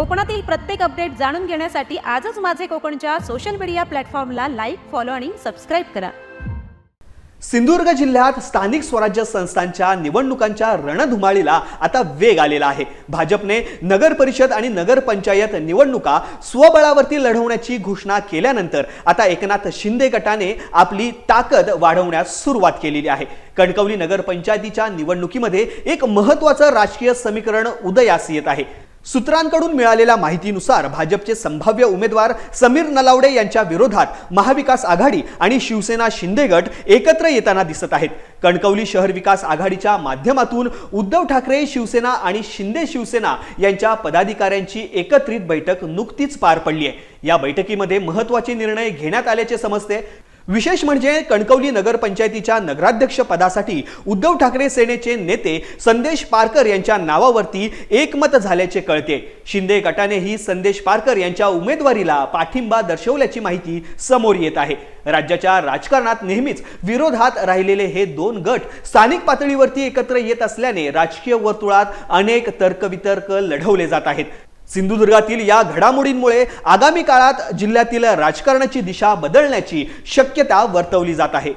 कोकणातील प्रत्येक अपडेट जाणून घेण्यासाठी आजच माझे कोकणच्या सोशल मीडिया प्लॅटफॉर्मला लाईक फॉलो आणि सबस्क्राईब करा. सिंधुदुर्ग जिल्ह्यात स्थानिक स्वराज्य संस्थांच्या निवडणुकांच्या रणधुमाळीला आता वेग आलेला आहे. भाजपने नगर परिषद आणि नगरपंचायत निवडणुका स्वबळावरती लढवण्याची घोषणा केल्यानंतर आता एकनाथ शिंदे गटाने आपली ताकद वाढवण्यास सुरुवात केलेली आहे. कणकवली नगरपंचायतीच्या निवडणुकीमध्ये एक महत्वाचं राजकीय समीकरण उदयास येत आहे. सूत्रांकडून मिळालेल्या माहितीनुसार भाजपचे संभाव्य उमेदवार समीर नलावडे यांच्या विरोधात महाविकास आघाडी आणि शिवसेना शिंदे गट एकत्र येताना दिसत आहेत. कणकवली शहर विकास आघाडीच्या माध्यमातून उद्धव ठाकरे शिवसेना आणि शिंदे शिवसेना यांच्या पदाधिकाऱ्यांची एकत्रित बैठक नुकतीच पार पडली आहे. या बैठकीमध्ये महत्त्वाचे निर्णय घेण्यात आल्याचे समजते. विशेष म्हणजे कणकवली नगरपंचायतीच्या नगराध्यक्ष पदासाठी उद्धव ठाकरे सेनेचे नेते संदेश पारकर यांच्या नावावरती एकमत झाल्याचे कळते. शिंदे गटानेही संदेश पारकर यांच्या उमेदवारीला पाठिंबा दर्शवल्याची माहिती समोर येत आहे. राज्याच्या राजकारणात नेहमीच विरोधात राहिलेले हे दोन गट स्थानिक पातळीवरती एकत्र येत असल्याने राजकीय वर्तुळात अनेक तर्कवितर्क लढवले जात आहेत. सिंधुदुर्गातील या घडामोडींमुळे आगामी काळात जिल्ह्यातील राजकारणाची दिशा बदलण्याची शक्यता वर्तवली जात आहे.